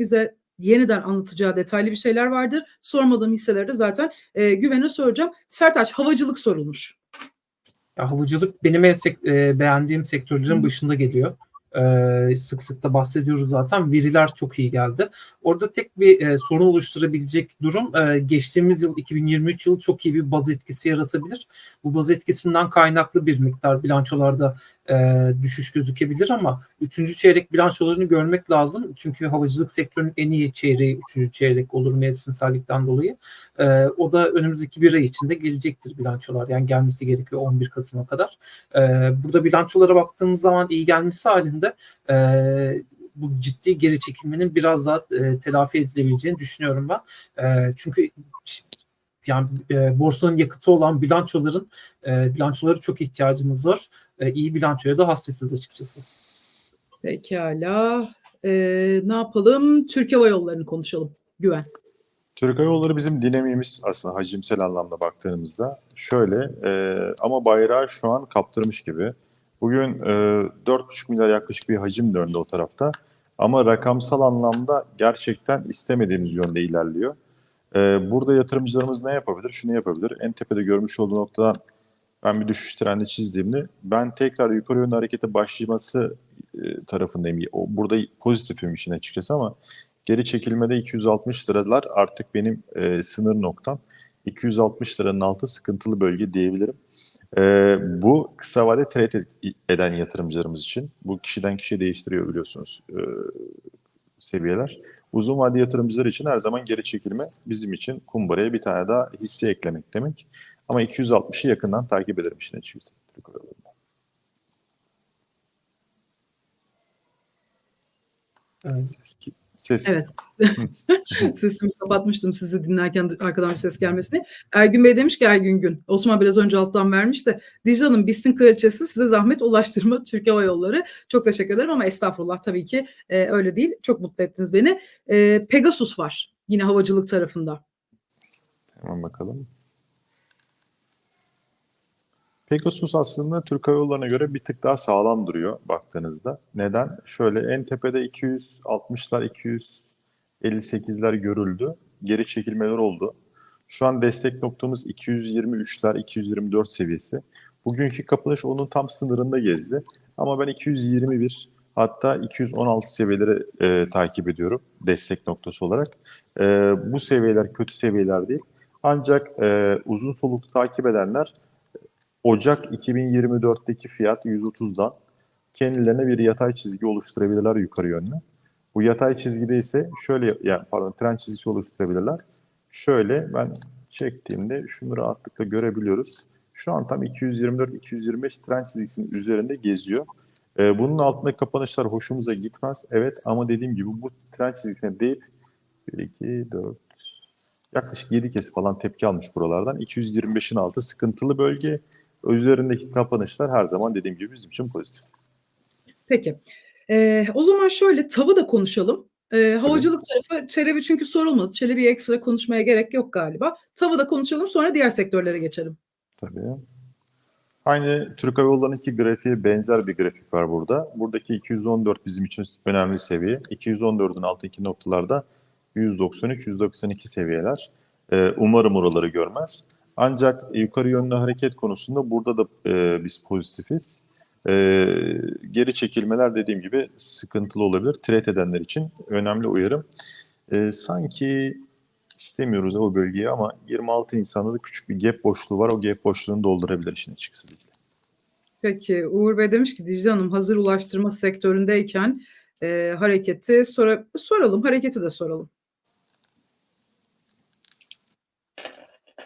bize yeniden anlatacağı detaylı bir şeyler vardır. Sormadığım hisseleri de zaten e, güvene soracağım. Sertaç havacılık sorulmuş. Ya, havacılık benim en sek- e, beğendiğim sektörlerin Hı. başında geliyor. E, sık sık da bahsediyoruz zaten. Veriler çok iyi geldi. Orada tek bir e, sorun oluşturabilecek durum e, geçtiğimiz yıl 2023 yıl çok iyi bir baz etkisi yaratabilir. Bu baz etkisinden kaynaklı bir miktar bilançolarda e, düşüş gözükebilir ama 3. çeyrek bilançolarını görmek lazım. Çünkü havacılık sektörünün en iyi çeyreği 3. çeyrek olur mevsimsellikten dolayı. E, o da önümüzdeki bir ay içinde gelecektir bilançolar. Yani gelmesi gerekiyor 11 Kasım'a kadar. E, burada bilançolara baktığımız zaman iyi gelmesi halinde e, bu ciddi geri çekilmenin biraz daha e, telafi edilebileceğini düşünüyorum ben. E, çünkü yani e, borsanın yakıtı olan bilançoların e, bilançoları çok ihtiyacımız var. E, iyi bilançoya da hasretiz açıkçası. Pekala. E, ne yapalım? Türk Hava Yolları'nı konuşalım. Güven. Türk Hava Yolları bizim dinamiğimiz aslında hacimsel anlamda baktığımızda. Şöyle e, ama bayrağı şu an kaptırmış gibi. Bugün e, 4,5 milyar yaklaşık bir hacim döndü o tarafta. Ama rakamsal anlamda gerçekten istemediğimiz yönde ilerliyor. E, burada yatırımcılarımız ne yapabilir? Şunu yapabilir. En tepede görmüş olduğu noktadan ben bir düşüş trendi çizdiğimde ben tekrar yukarı yönlü harekete başlaması e, tarafındayım. O, burada pozitifim işin açıkçası ama geri çekilmede 260 liralar artık benim e, sınır noktam. 260 liranın altı sıkıntılı bölge diyebilirim. E, bu kısa vade trade eden yatırımcılarımız için. Bu kişiden kişiye değiştiriyor biliyorsunuz e, seviyeler. Uzun vade yatırımcılar için her zaman geri çekilme bizim için kumbaraya bir tane daha hisse eklemek demek. Ama 260'ı yakından takip ederim işin açıkçası. Ses, ses. Evet. Sesimi kapatmıştım sizi dinlerken arkadan bir ses gelmesini. Ergün Bey demiş ki Ergün Gün. Osman biraz önce alttan vermiş de Dicle Hanım Bistin kraliçesi size zahmet ulaştırma Türk Hava Yolları. Çok teşekkür ederim ama estağfurullah tabii ki e, öyle değil. Çok mutlu ettiniz beni. E, Pegasus var yine havacılık tarafında. Hemen bakalım. Pegasus aslında Türk Hava Yolları'na göre bir tık daha sağlam duruyor baktığınızda. Neden? Şöyle en tepede 260'lar, 258'ler görüldü. Geri çekilmeler oldu. Şu an destek noktamız 223'ler, 224 seviyesi. Bugünkü kapanış onun tam sınırında gezdi. Ama ben 221 hatta 216 seviyeleri e, takip ediyorum destek noktası olarak. E, bu seviyeler kötü seviyeler değil. Ancak e, uzun soluklu takip edenler Ocak 2024'teki fiyat 130'dan kendilerine bir yatay çizgi oluşturabilirler yukarı yönlü. Bu yatay çizgide ise şöyle yani pardon trend çizgisi oluşturabilirler. Şöyle ben çektiğimde şunu rahatlıkla görebiliyoruz. Şu an tam 224-225 trend çizgisinin üzerinde geziyor. Ee, bunun altında kapanışlar hoşumuza gitmez. Evet ama dediğim gibi bu trend çizgisine değil 1, 2, 4, yaklaşık 7 kez falan tepki almış buralardan. 225'in altı sıkıntılı bölge. Üzerindeki kapanışlar her zaman dediğim gibi bizim için pozitif. Peki. E, o zaman şöyle tavı da konuşalım. E, havacılık tarafı Çelebi çünkü sorulmadı. Çelebi ekstra konuşmaya gerek yok galiba. Tavı da konuşalım sonra diğer sektörlere geçelim. Tabii. Aynı Türk Hava Yolları'nınki grafiğe benzer bir grafik var burada. Buradaki 214 bizim için önemli seviye. 214'ün altındaki noktalarda 193-192 seviyeler. Ee, umarım oraları görmez. Ancak yukarı yönlü hareket konusunda burada da e, biz pozitifiz. E, geri çekilmeler dediğim gibi sıkıntılı olabilir. Trade edenler için önemli uyarım. E, sanki istemiyoruz o bölgeyi ama 26 insanda da küçük bir gap boşluğu var. O gap boşluğunu doldurabilir işin açıkçası. Peki Uğur Bey demiş ki Dicle Hanım hazır ulaştırma sektöründeyken e, hareketi sora- soralım. Hareketi de soralım.